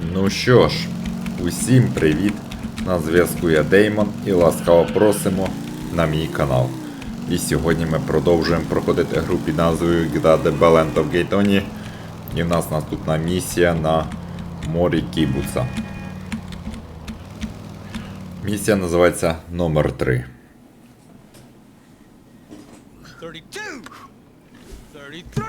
Ну що ж, усім привіт! На зв'язку я Деймон і ласкаво просимо на мій канал. І сьогодні ми продовжуємо проходити гру під назвою GTA The Ballant of Gaytoni. І в нас наступна місія на морі Кібуца. Місія називається номер 3. 32, 33,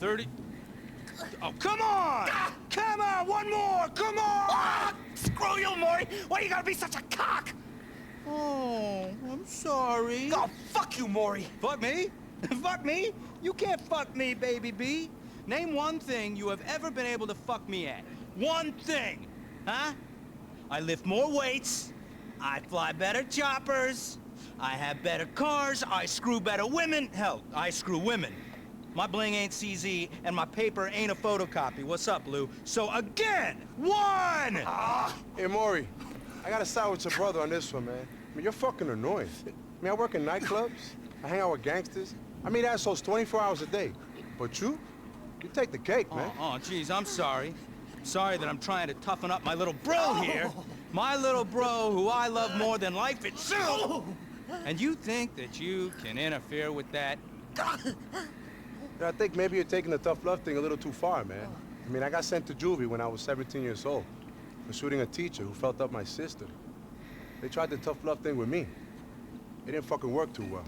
30. Oh, come on! Ah! Come on, one more! Come on! Ah! Screw you, Maury! Why you gotta be such a cock? Oh, I'm sorry. Oh, fuck you, Maury! Fuck me? fuck me? You can't fuck me, baby B. Name one thing you have ever been able to fuck me at. One thing. Huh? I lift more weights. I fly better choppers. I have better cars. I screw better women. Hell, I screw women. My bling ain't CZ, and my paper ain't a photocopy. What's up, Lou? So again, one! Ah, hey, Maury, I gotta side with your brother on this one, man. I mean, you're fucking annoying. I mean, I work in nightclubs. I hang out with gangsters. I meet assholes 24 hours a day. But you, you take the cake, man. Oh, oh, geez, I'm sorry. Sorry that I'm trying to toughen up my little bro oh. here. My little bro who I love more than life itself. Oh. And you think that you can interfere with that? Yeah, I think maybe you're taking the tough love thing a little too far, man. Oh. I mean, I got sent to juvie when I was 17 years old for shooting a teacher who felt up my sister. They tried the tough love thing with me. It didn't fucking work too well.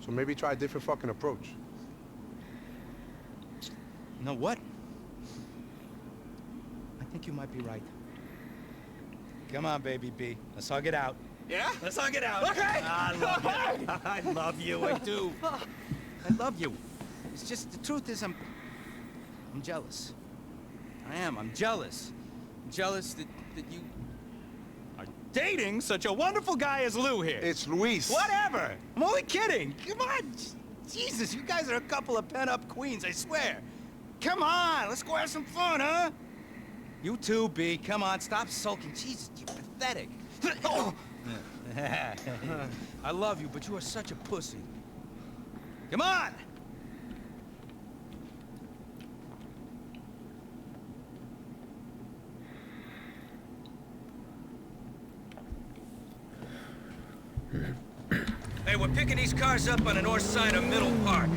So maybe try a different fucking approach. You know what? I think you might be right. Come on, baby B. Let's hug it out. Yeah? Let's hug it out. Okay. I love you. I love you. I do. I love you. It's just the truth is I'm I'm jealous. I am. I'm jealous. I'm jealous that that you are dating such a wonderful guy as Lou here. It's Luis. Whatever. I'm only kidding. Come on. Jesus, you guys are a couple of pent-up queens, I swear. Come on, let's go have some fun, huh? You too, B. Come on, stop sulking. Jesus, you're pathetic. I love you, but you are such a pussy. Come on! Hey, we're picking these cars up on the north side of Middle Park.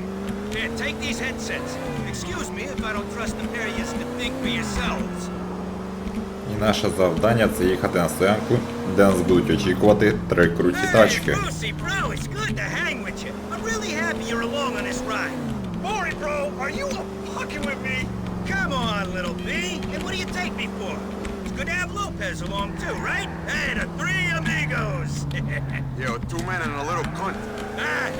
Here, take these headsets. Excuse me if I don't trust the pair of yous to think for yourselves. І наше завдання це їхати на стоянку, де нас будуть очікувати три круті тачки. Hey, Brucey, bro, it's good to hang with you. I'm really happy you're along on this ride. Maury, bro, are you fucking with me? Come on, little B. And what do you take me for? It's good to have Lopez along too, right? Hey, the three amigos. Yo, two men and a little cunt. ah,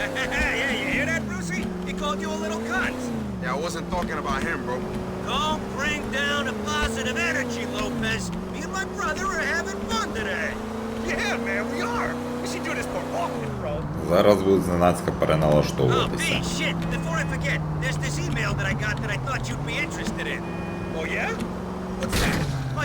yeah, you hear that, Brucey? He called you a little cunt. Yeah, I wasn't talking about him, bro. Don't bring down the positive energy, Lopez. Me and my brother are having fun today. Yeah, man, we are. We should do this more often, bro. Зараз будуть зненацька Oh, переналаштовуватися. B, shit. Before I forget, there's this email that I got that I thought you'd be interested in. Oh, yeah? What's that? Oh,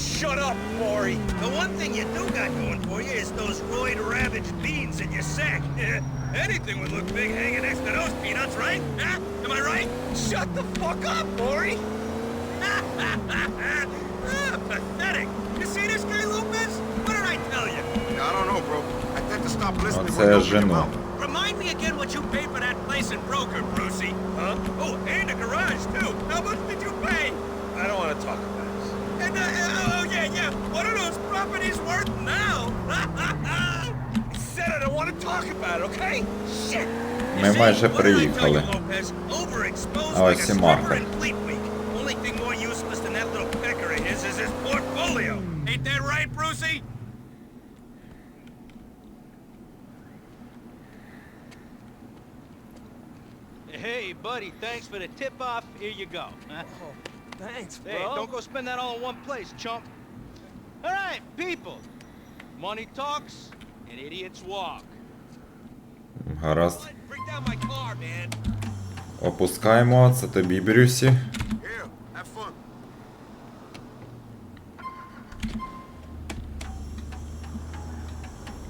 Shut up, Maury. The one thing you do got going for you is those roid-ravaged beans in your sack. Anything would look big hanging next to those peanuts, right? Huh? Am I right? Shut the fuck up, Maury! ah, pathetic! You see this guy, Lopez? What did I tell you? I don't know, bro. I tend to stop listening when you open your mouth. Remind me again what you paid for that place in Broker, Brucey. Huh? Oh, and is his portfolio. Ain't that right, Brucey? Hey, buddy, thanks for the tip-off. Here you go. Thanks, bro. Hey, don't go spend that all in one place, chump. All right, people. Money talks, and idiots walk. гаразд. Опускаємо, це тобі Брюсі.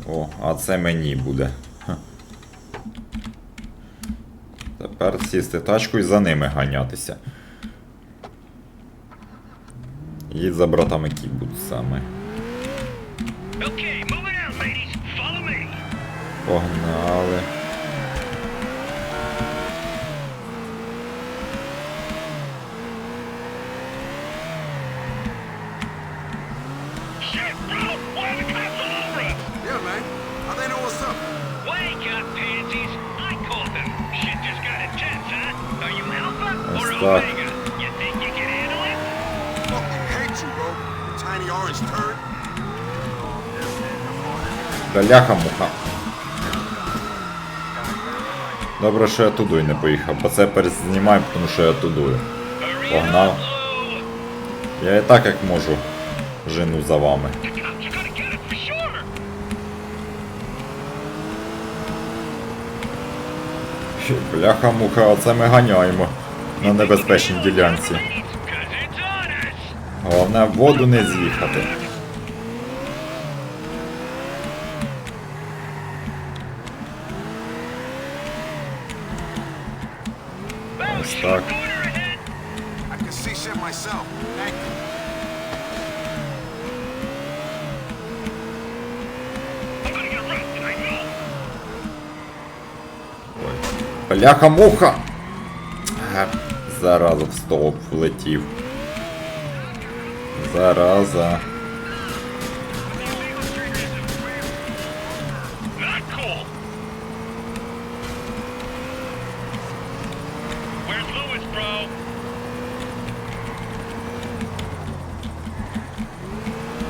О, а це мені буде. Ха. Тепер сісти тачку і за ними ганятися. І за братами кібут саме. Погнали. Shit, bro! Why are the cops all over us? Yeah, man. How they know what's up? Wake up, pansies. I called them. Shit just got intense, huh? Are you Alpha or Omega? You think you can handle it? Fucking hate you, bro. You tiny orange turd. Бляха муха. Добре, що я тудою не поїхав, бо це перезнімаю, тому що я тудою. Lou. Я і так як можу жену за вами. Бляха-муха, оце ми ганяємо на небезпечній ділянці. Головне воду не з'їхати. Бляха-муха! Зараза в стовп влетів. Зараза.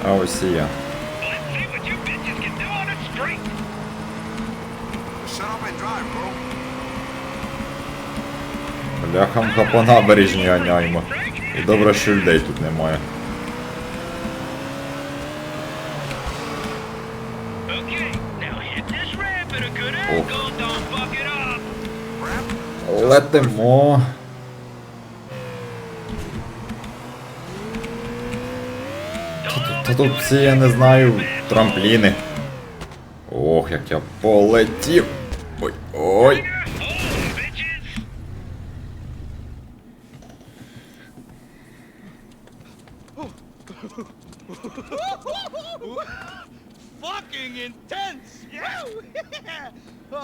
А ось і я. Я Бляхамка по набережні ганяємо. І добре, що людей тут немає. О. Летимо. Та тут всі, я не знаю, трампліни. Ох, як я полетів. Ой, ой.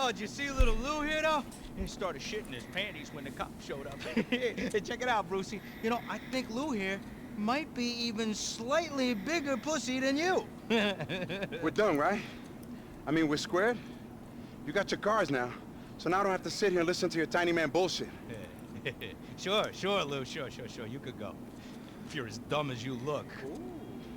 Oh, did you see little Lou here, though? He started shitting his panties when the cops showed up. hey, check it out, Brucey. You know, I think Lou here might be even slightly bigger pussy than you. We're done, right? I mean, we're squared? You got your cars now, so now I don't have to sit here and listen to your tiny man bullshit. sure, sure, Lou, sure, sure, sure. You could go. If you're as dumb as you look.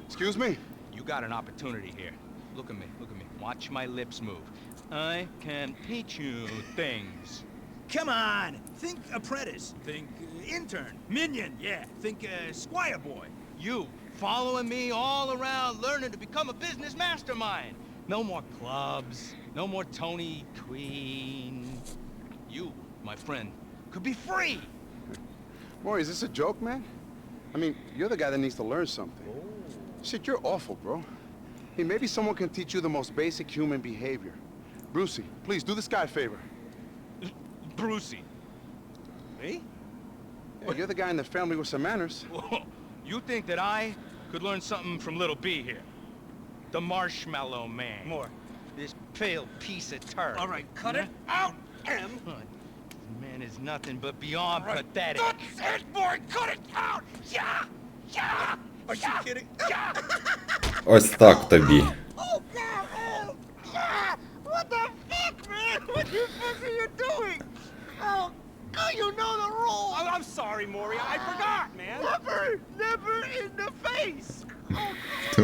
Excuse me? You got an opportunity here. Look at me, look at me. Watch my lips move. I can teach you things. Come on, think apprentice. Think uh, intern, minion, yeah. Think uh, squire boy. You following me all around, learning to become a business mastermind. No more clubs, no more Tony Queen. You, my friend, could be free. Boy, is this a joke, man? I mean, you're the guy that needs to learn something. Shit, you're awful, bro. Hey, maybe someone can teach you the most basic human behavior. Brucey, please do this guy a favor. Brucey. Me? Yeah, you're the guy in the family with some manners. Whoa, You think that I could learn something from Little B here? The Marshmallow Man. More. This pale piece of turd. All right, cut it out, M. Man is nothing but beyond pathetic. That's it, boy. Cut it out. Yeah, yeah. Are you kidding? Yeah. Ось так тобі.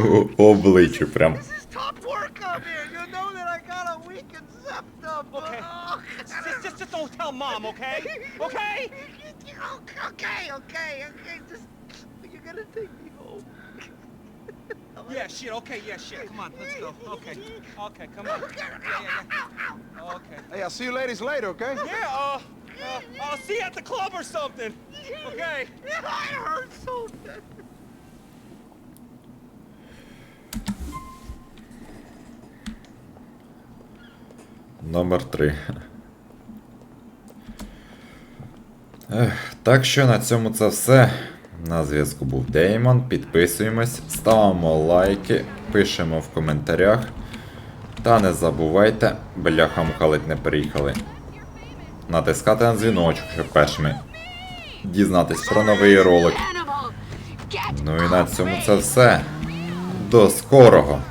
me home. Yeah, shit. Okay, yeah, shit. Come on, let's go. Okay, okay, come on. Yeah, yeah, yeah. Okay. Hey, I'll see you ladies later, okay? Yeah, uh, uh, I'll see you at the club or something. Okay. I hurt so Номер 3. Так що на цьому це все. На зв'язку був Деймон. Підписуємось, ставимо лайки, пишемо в коментарях. Та не забувайте, бляха мухалить не приїхали. Натискати на дзвіночок, щоб першими дізнатись про новий ролик. Ну і на цьому це все. До скорого!